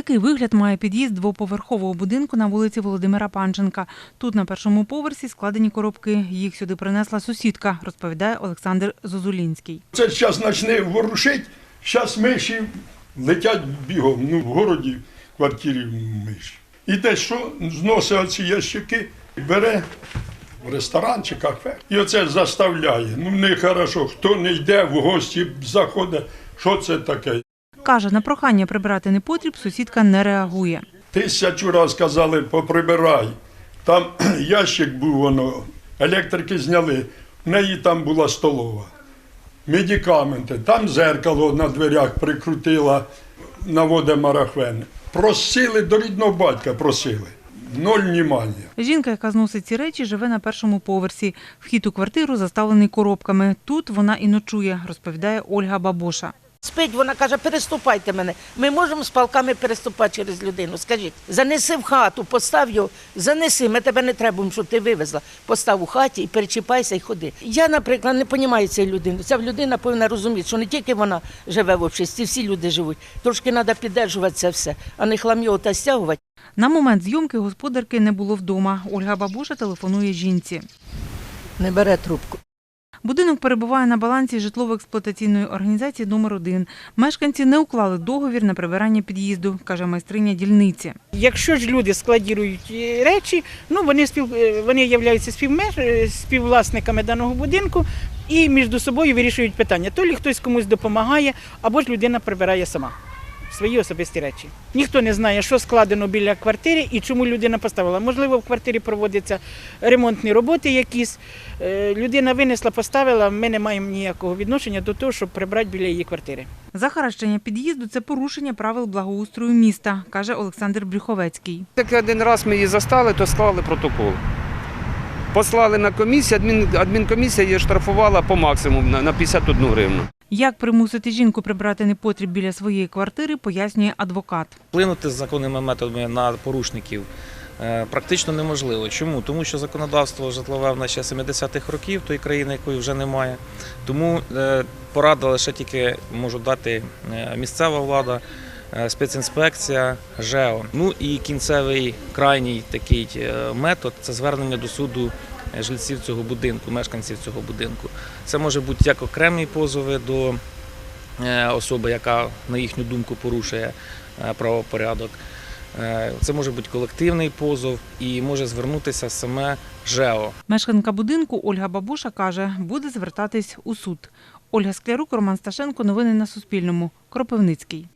Такий вигляд має під'їзд двоповерхового будинку на вулиці Володимира Панченка. Тут на першому поверсі складені коробки. Їх сюди принесла сусідка, розповідає Олександр Зозулінський. Це зараз почне ворушить, зараз миші летять бігом. Ну, в городі в квартирі миші. І те, що зносить оці ящики, бере в ресторан чи кафе. І оце заставляє. Ну, не хорошо, хто не йде в гості, заходить. Що це таке? Каже, на прохання прибирати непотріб сусідка не реагує. Тисячу раз казали, поприбирай. Там ящик був, воно, електрики зняли, в неї там була столова. Медикаменти, там зеркало на дверях прикрутила, наводе марахвен. Просили до рідного батька, просили. Ноль внимання. Жінка, яка зносить ці речі, живе на першому поверсі. Вхід у квартиру заставлений коробками. Тут вона і ночує, розповідає Ольга Бабоша. Спить, вона каже, переступайте мене. Ми можемо з палками переступати через людину. Скажіть, занеси в хату, постав його, занеси, ми тебе не треба, щоб ти вивезла. Постав у хаті і перечіпайся і ходи. Я, наприклад, не розумію цієї людини. Ця людина повинна розуміти, що не тільки вона живе в обществі, всі люди живуть. Трошки треба піддержувати це все, а не хлам'йо та стягувати. На момент зйомки господарки не було вдома. Ольга Бабуша телефонує жінці. Не бере трубку. Будинок перебуває на балансі житлово-експлуатаційної організації номер 1 Мешканці не уклали договір на прибирання під'їзду, каже майстриня дільниці. Якщо ж люди складірують е, речі, ну вони спів е, вони являються співмеж е, співвласниками даного будинку і між собою вирішують питання. То лі хтось комусь допомагає, або ж людина прибирає сама свої особисті речі. Ніхто не знає, що складено біля квартири і чому людина поставила. Можливо, в квартирі проводяться ремонтні роботи якісь. Е, Людина винесла, поставила. Ми не маємо ніякого відношення до того, щоб прибрати біля її квартири. Захаращення під'їзду це порушення правил благоустрою міста, каже Олександр Брюховецький. Як один раз ми її застали, то склали протокол. Послали на комісію, адмінкомісія її штрафувала по максимуму на, на 51 гривну. Як примусити жінку прибрати непотріб біля своєї квартири, пояснює адвокат. Вплинути з законними методами на порушників е, практично неможливо. Чому? Тому що законодавство житлове в нас ще 70-х років, тої країни, якої вже немає. Тому е, порада лише тільки можу дати е, місцева влада, спецінспекція, ЖЕО. Ну і кінцевий крайній такий метод це звернення до суду жильців цього будинку, мешканців цього будинку. Це може бути як окремі позови до е, особи, яка, на їхню думку, порушує е, правопорядок. Е, Це може бути колективний позов і може звернутися саме ЖЕО. Мешканка будинку Ольга Бабуша каже, буде звертатись у суд. Ольга Склярук, Роман Сташенко. Новини на Суспільному. Кропивницький.